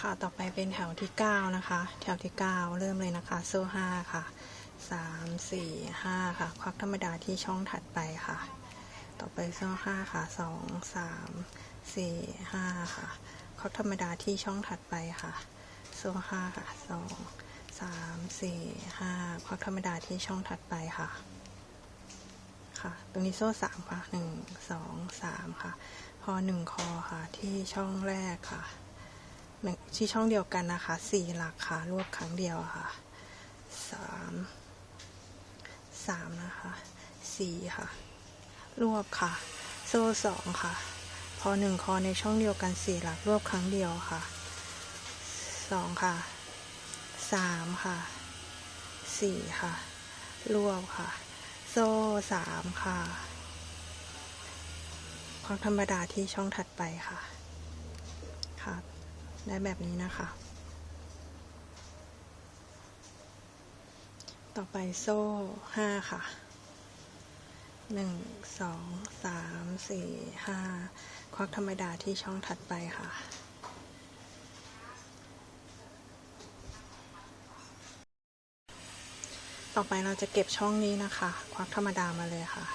ค่ะ ต่อไปเป็นแถวที่ 9 นะคะ แถวที่ 9 เริ่มเลยนะคะ โซ่ 5 ค่ะ 3 4 5 ค่ะ ควักธรรมดาที่ช่องถัดไปค่ะ ต่อไปโซ่ 5 ค่ะ 2 3 4 5 ค่ะ ควักธรรมดาที่ช่องถัดไปค่ะ โซ่ 5 ค่ะ 2 3 4 5 ควักธรรมดาที่ช่องถัดไปค่ะ ค่ะ ตรงนี้โซ่ 3 ค่ะ 1 2 3 ค่ะ พอ 1 คอค่ะ ที่ช่องแรกค่ะ ที่ช่องเดียวกันนะคะสี่หลักค่ะ รวบครั้งเดียวค่ะสามสามนะคะสี่ค่ะ รวบค่ะ โซ่สองค่ะ พอหนึ่งคอในช่องเดียวกันสี่หลัก รวบครั้งเดียวค่ะสองค่ะสามค่ะสี่ค่ะ รวบค่ะ โซ่สามค่ะควักธรรมดาที่ช่องถัดไปค่ะค่ะ ได้แบบนี้นะคะ ต่อไปโซ่ห้าค่ะหนึ่งสองสามสี่ห้าควักธรรมดาที่ช่องถัดไปค่ะต่อไปเราจะเก็บช่องนี้นะคะ ควักธรรมดามาเลยค่ะ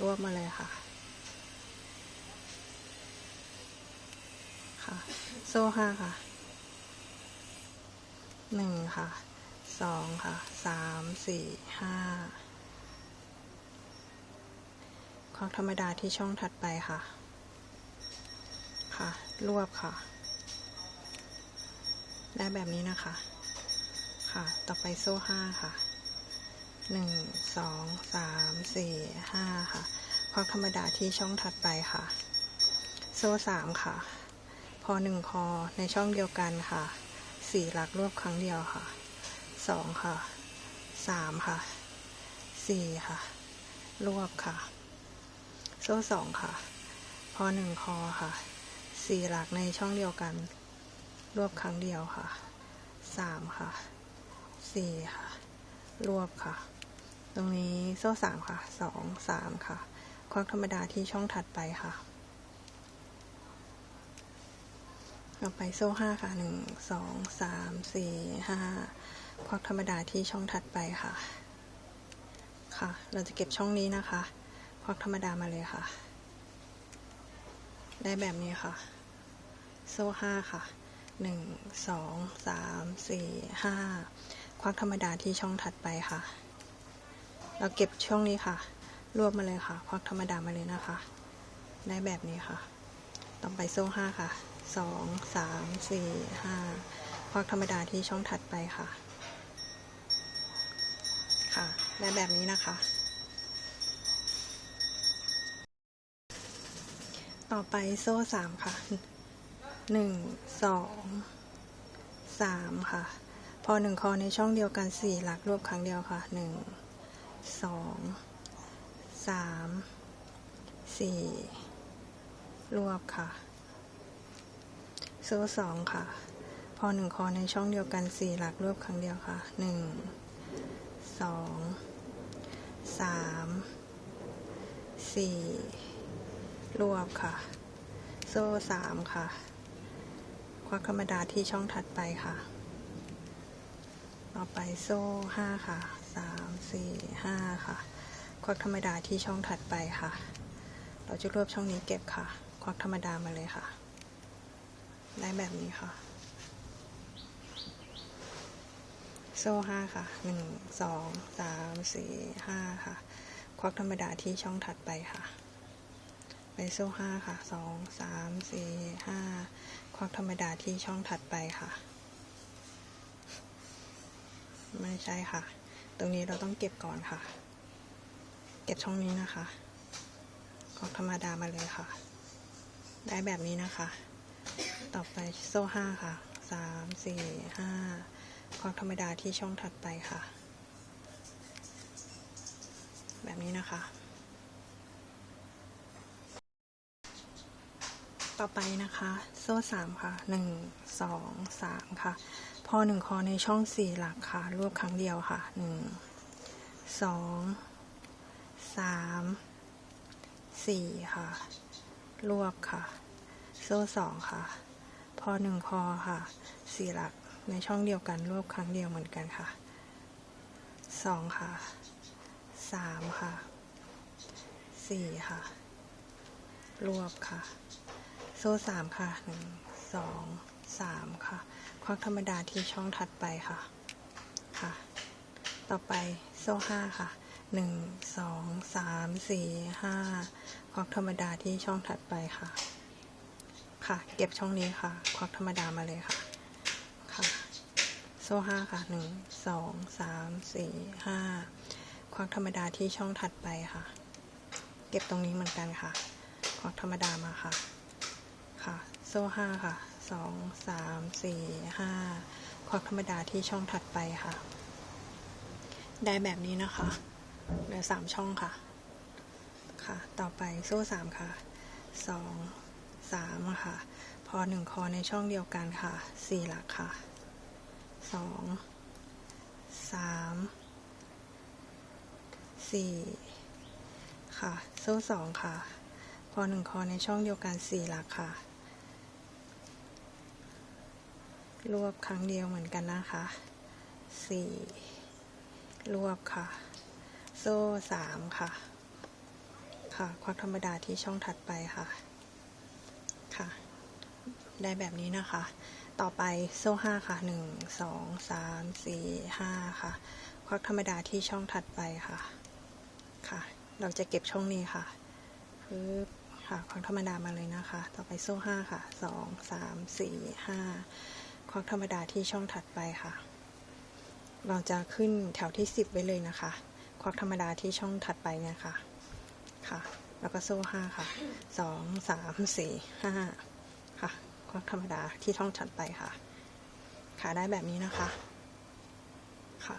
รวบมาเลยค่ะ ค่ะ โซ่ห้าค่ะหนึ่งค่ะสองค่ะสามสี่ห้าควักธรรมดาที่ช่องถัดไปค่ะ ค่ะ รวบค่ะ ได้แบบนี้นะคะ ค่ะ ต่อไปโซ่ห้าค่ะหนึ่งสองสามสี่ห้าค่ะควักธรรมดาที่ช่องถัดไปค่ะ โซ่สามค่ะ พอหนึ่งคอในช่องเดียวกันค่ะสี่หลักรวบครั้งเดียวค่ะสองค่ะสามค่ะสี่ค่ะ รวบค่ะ โซ่สองค่ะ พอหนึ่งคอค่ะสี่หลักในช่องเดียวกัน รวบครั้งเดียวค่ะสามค่ะสี่ค่ะ รวบค่ะ ตรงนี้โซ่สามค่ะสองสามค่ะ ควักธรรมดาที่ช่องถัดไปค่ะ ต่อไปโซ่ห้าค่ะหนึ่งสองสามสี่ห้าควักธรรมดาที่ช่องถัดไปค่ะ ค่ะ เราจะเก็บช่องนี้นะคะ ควักธรรมดามาเลยค่ะ ได้แบบนี้ค่ะ โซ่ห้าค่ะหนึ่งสองสามสี่ห้าควักธรรมดาที่ช่องถัดไปค่ะ เราเก็บช่องนี้ค่ะ รวบมาเลยค่ะ ควักธรรมดามาเลยนะคะ ได้แบบนี้ค่ะต่อไปโซ่ห้าค่ะ สองสามสี่ห้าควักธรรมดาที่ช่องถัดไปค่ะ ค่ะได้แบบนี้นะคะ ต่อไปโซ่สามค่ะหนึ่งสองสามค่ะ พอหนึ่งคอในช่องเดียวกันสี่หลักรวบครั้งเดียวค่ะหนึ่งสองสามสี่รวบค่ะ โซ่สองค่ะ พอหนึ่งคอในช่องเดียวกันสี่หลักรวบครั้งเดียวค่ะหนึ่งสองสามสี่รวบค่ะ โซ่สามค่ะ ควักธรรมดาที่ช่องถัดไปค่ะต่อไปโซ่ห้าค่ะสามสี่ห้าค่ะ ควักธรรมดาที่ช่องถัดไปค่ะ เราจะรวบช่องนี้เก็บค่ะ ควักธรรมดามาเลยค่ะ ได้แบบนี้ค่ะ โซ่ห้าค่ะหนึ่งสองสามสี่ห้าค่ะ ควักธรรมดาที่ช่องถัดไปค่ะ ไปโซ่ห้าค่ะสองสามสี่ห้าควักธรรมดาที่ช่องถัดไปค่ะ ไม่ใช่ค่ะ ตรงนี้เราต้องเก็บก่อนค่ะ เก็บช่องนี้นะคะ ควักธรรมดามาเลยค่ะ ได้แบบนี้นะคะ ต่อไปโซ่ห้าค่ะสามสี่ห้าควักธรรมดาที่ช่องถัดไปค่ะ แบบนี้นะคะ ต่อไปนะคะ โซ่สามค่ะหนึ่งสองสามค่ะ พอหนึ่งคอในช่องสี่หลักค่ะ รวบครั้งเดียวค่ะหนึ่งสองสามสี่ค่ะ รวบค่ะ โซ่สองค่ะ พอหนึ่งคอค่ะสี่หลักในช่องเดียวกันรวบครั้งเดียวเหมือนกันค่ะสองค่ะสามค่ะสี่ค่ะ รวบค่ะ โซ่สามค่ะหนึ่งสองสามค่ะ ควักธรรมดาที่ช่องถัดไปค่ะ ค่ะ ต่อไปโซ่ห้าค่ะหนึ่งสองสามสี่ห้าควักธรรมดาที่ช่องถัดไปค่ะ ค่ะ เก็บช่องนี้ค่ะ ควักธรรมดามาเลยค่ะ ค่ะ โซ่ห้าค่ะหนึ่งสองสามสี่ห้าควักธรรมดาที่ช่องถัดไปค่ะ เก็บตรงนี้เหมือนกันค่ะ ควักธรรมดามาค่ะ ค่ะ โซ่ห้าค่ะสองสามสี่ห้าควักธรรมดาที่ช่องถัดไปค่ะ ได้แบบนี้นะคะเหลือสามช่องค่ะ ค่ะ ต่อไปโซ่สามค่ะสอง สามอะค่ะ พอหนึ่งคอในช่องเดียวกันค่ะสี่หลักค่ะสองสามสี่ค่ะ โซ่สองค่ะ พอหนึ่งคอในช่องเดียวกันสี่หลักค่ะ รวบครั้งเดียวเหมือนกันนะคะสี่รวบค่ะ โซ่สามค่ะ ค่ะ ควักธรรมดาที่ช่องถัดไปค่ะ ค่ะ ได้แบบนี้นะคะ ต่อไปโซ่ห้าค่ะหนึ่งสองสามสี่ห้าค่ะ ควักธรรมดาที่ช่องถัดไปค่ะ ค่ะ เราจะเก็บช่องนี้ค่ะปึ๊บค่ะควักธรรมดามาเลยนะคะ ต่อไปโซ่ห้าค่ะสองสามสี่ห้าควักธรรมดาที่ช่องถัดไปค่ะ เราจะขึ้นแถวที่สิบไว้เลยนะคะ ควักธรรมดาที่ช่องถัดไปเนี่ยค่ะ ค่ะ แล้วก็โซ่ห้าค่ะสองสามสี่ห้าค่ะควธรรมดาที่ท่องถัดไปค่ะ ขาได้แบบนี้นะคะค่ะ